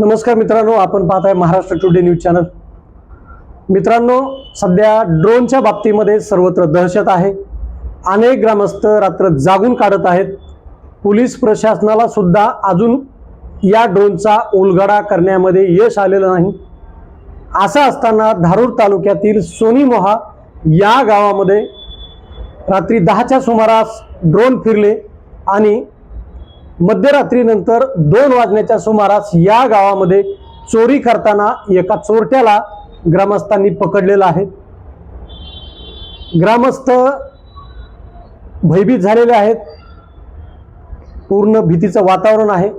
नमस्कार मित्रांनो आपण पाहताय महाराष्ट्र टुडे न्यूज चॅनल. मित्रांनो सध्या ड्रोनच्या बाबतीमध्ये सर्वत्र दहशत आहे. अनेक ग्रामस्थ रात्र जागून काढत आहेत. पोलीस प्रशासनाला सुद्धा अजून या ड्रोनचा उलगडा करण्यामध्ये यश आलेलं नाही. असं असताना धारूर तालुक्यातील सोनी मोहा या गावामध्ये रात्री दहाच्या सुमारास ड्रोन फिरले आणि मध्यरात्रीनंतर दोन वाजण्याच्या सुमारास या गावामध्ये चोरी करताना एका चोरट्याला ग्रामस्थांनी पकडलेलं आहे. ग्रामस्थ भयभीत झालेले आहेत. पूर्ण भीतीचं वातावरण आहे.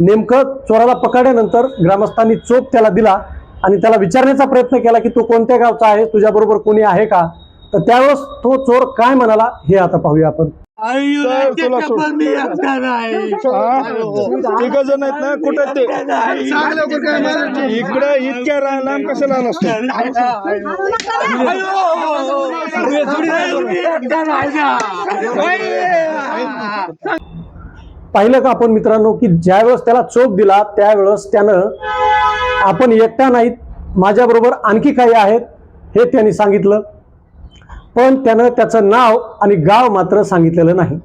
नेमकं चोराला पकडल्यानंतर ग्रामस्थांनी चोप त्याला दिला आणि त्याला विचारण्याचा प्रयत्न केला की तू कोणत्या गावचा आहे तुझ्याबरोबर कोणी आहे का? तर त्यावेळेस तो चोर काय म्हणाला हे आता पाहूया आपण. तिघ जण आहेत ना? कुठे ते? इकडे इतक्या रा- लांब कशाला नसतो पाहिलं का आपण मित्रांनो की ज्यावेळेस त्याला चोप दिला त्यावेळेस त्यानं आपण एकटा नाहीत. माझ्याबरोबर आणखी काही आहेत हे त्यांनी सांगितलं. पण त्यानं त्याचं नाव आणि गाव मात्र सांगितलेलं नाही.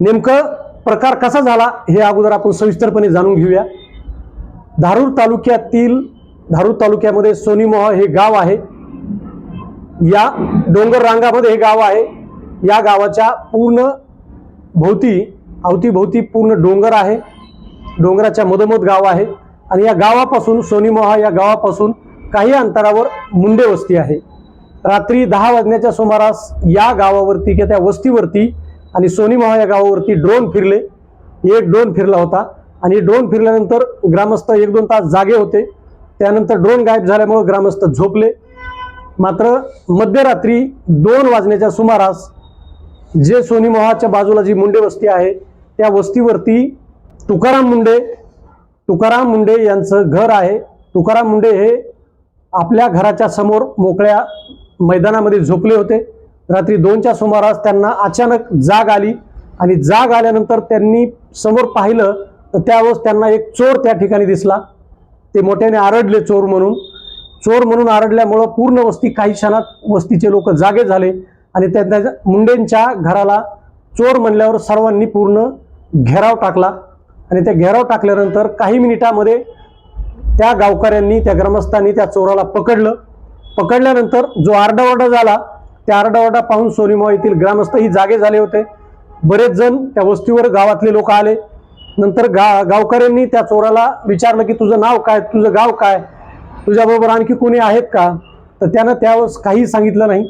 नेमकं प्रकार कसा झाला हे अगोदर आपण सविस्तरपणे जाणून घेऊया. धारूर तालुक्यातील धारूर तालुक्यामध्ये सोनीमोह हे गाव आहे. या डोंगर रांगामध्ये हे गाव आहे. या गावाच्या पूर्ण भोवती अवतीभोवती पूर्ण डोंगर आहे. डोंगराच्या मधोमध गाव आहे. आणि या गावापासून सोनीमोहा या गावापासून काही अंतरावर मुंडे वस्ती आहे. रात्री दहा वाजण्याच्या सुमारास या गावावरती किंवा त्या वस्तीवरती आणि सोनीमोहा या गावावरती ड्रोन फिरले. एक ड्रोन फिरला होता आणि ड्रोन फिरल्यानंतर ग्रामस्थ एक दोन तास जागे होते. त्यानंतर ड्रोन गायब झाल्यामुळे ग्रामस्थ झोपले. मात्र मध्यरात्री दोन वाजण्याच्या सुमारास जे सोनीमोहाच्या बाजूला जी मुंडे वस्ती आहे त्या वस्तीवरती तुकाराम मुंडे तुकाराम मुंडे यांचं घर आहे. तुकाराम मुंडे हे आपल्या घराच्या समोर मोकळ्या मैदानामध्ये झोपले होते. रात्री दोनच्या सुमारास त्यांना अचानक जाग आली आणि जाग आल्यानंतर त्यांनी समोर पाहिलं तर त्यावेळेस त्यांना एक चोर त्या ठिकाणी दिसला. ते मोठ्याने आरडले चोर म्हणून. चोर म्हणून आरडल्यामुळं पूर्ण वस्ती काही क्षणात वस्तीचे लोक जागे झाले आणि त्या मुंडेंच्या घराला चोर म्हणल्यावर सर्वांनी पूर्ण घेराव टाकला आणि त्या घेराव टाकल्यानंतर काही मिनिटामध्ये त्या गावकऱ्यांनी त्या ग्रामस्थांनी त्या चोराला पकडलं. पकडल्यानंतर जो आरडाओरडा झाला त्या आरडाओरडा पाहून सोनीमोहा येथील ग्रामस्थ ही जागे झाले होते. बरेच जण त्या वस्तीवर गावातले लोक आले. नंतर गा गावकऱ्यांनी त्या चोराला विचारलं की तुझं नाव काय? तुझं गाव काय? तुझ्याबरोबर आणखी कोणी आहेत का? तर त्यानं त्यावेळेस काही सांगितलं नाही.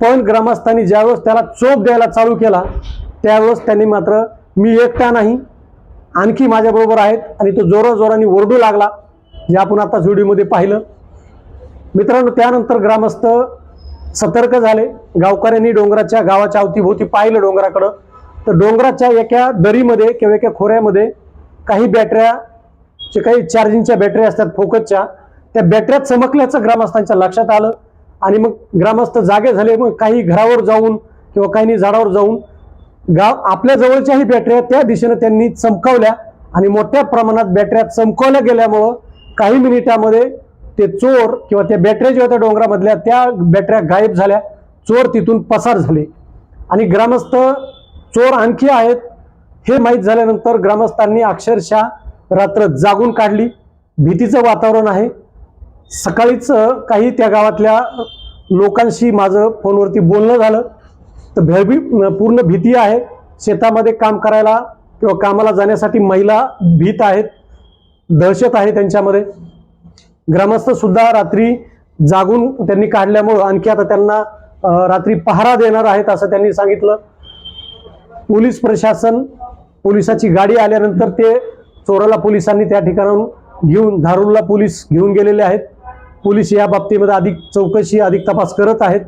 पण ग्रामस्थांनी ज्यावेळेस त्याला चोप द्यायला चालू केला त्यावेळेस त्यांनी मात्र मी एकटा नाही. आणखी माझ्याबरोबर आहेत. आणि तो जोराजोराने ओरडू लागला. जे आपण आता व्हिडिओमध्ये पाहिलं. मित्रांनो त्यानंतर ग्रामस्थ सतर्क झाले. गावकऱ्यांनी डोंगराच्या गावाच्या अवतीभोवती पाहिलं डोंगराकडं. तर डोंगराच्या एका दरीमध्ये किंवा एका खोऱ्यामध्ये काही बॅटऱ्या जे काही चार्जिंगच्या बॅटऱ्या असतात फोकसच्या त्या बॅटऱ्या चमकल्याचं ग्रामस्थांच्या लक्षात आलं. आणि मग ग्रामस्थ जागे झाले. मग काही घरावर जाऊन किंवा काही झाडावर जाऊन गाव आपल्या जवळच्याही बॅटऱ्या त्या दिशेनं त्यांनी चमकावल्या. आणि मोठ्या प्रमाणात बॅटऱ्या चमकवल्या गेल्यामुळं काही मिनिटामध्ये ते चोर किंवा त्या बॅटऱ्या ज्या होत्या डोंगरामधल्या त्या बॅटऱ्या गायब झाल्या. चोर तिथून पसार झाले. आणि ग्रामस्थ चोर आणखी आहेत. हे माहीत झाल्यानंतर ग्रामस्थांनी अक्षरशः रात्र जागून काढली. भीतीचं वातावरण आहे. सकाळीच काही त्या गावातल्या लोकांशी माझं फोनवरती बोलणं झालं. तर भयभी पूर्ण भीती आहे. शेतामध्ये काम करायला किंवा कामाला जाण्यासाठी महिला भीत आहेत. दहशत आहे त्यांच्यामध्ये. ग्रामस्थ सुद्धा रात्री जागून त्यांनी काढल्यामुळं आणखी आता त्यांना रात्री पहारा देणार आहेत असं त्यांनी सांगितलं. पोलीस प्रशासन पोलिसाची गाडी आल्यानंतर ते चोराला पोलिसांनी त्या ठिकाणाहून घेऊन धारूरला पोलीस घेऊन गेलेले आहेत. पोलीस या बाबतीमध्ये अधिक चौकशी अधिक तपास करत आहेत.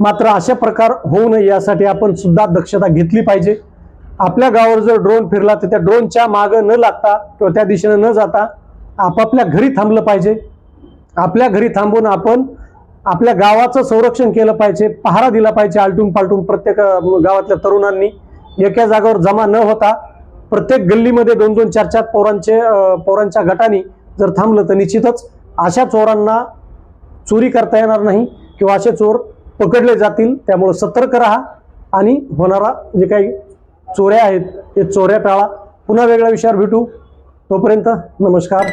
मात्र अशा प्रकार होऊ नये यासाठी आपण सुद्धा दक्षता घेतली पाहिजे. आपल्या गावावर जर ड्रोन फिरला तर त्या ड्रोनच्या मागं न लागता किंवा त्या दिशेनं न जाता आपापल्या घरी थांबलं पाहिजे. आपल्या घरी थांबून आपण आपल्या गावाचं संरक्षण केलं पाहिजे. पहारा दिला पाहिजे आलटून पालटून प्रत्येक गावातल्या तरुणांनी. एका जागेवर जमा न होता प्रत्येक गल्लीमध्ये दोन दोन चार चार पोरांचे पोरांच्या गटाने जर थांबलं तर निश्चितच अशा चोरांना चोरी करता येणार नाही किंवा असे चोर पकडले जातील. त्यामुळे सतर्क राहा आणि होणारा जे काही चोऱ्या आहेत ते चोऱ्या टाळा. पुन्हा वेगळ्या विषयावर भेटू. तोपर्यंत नमस्कार.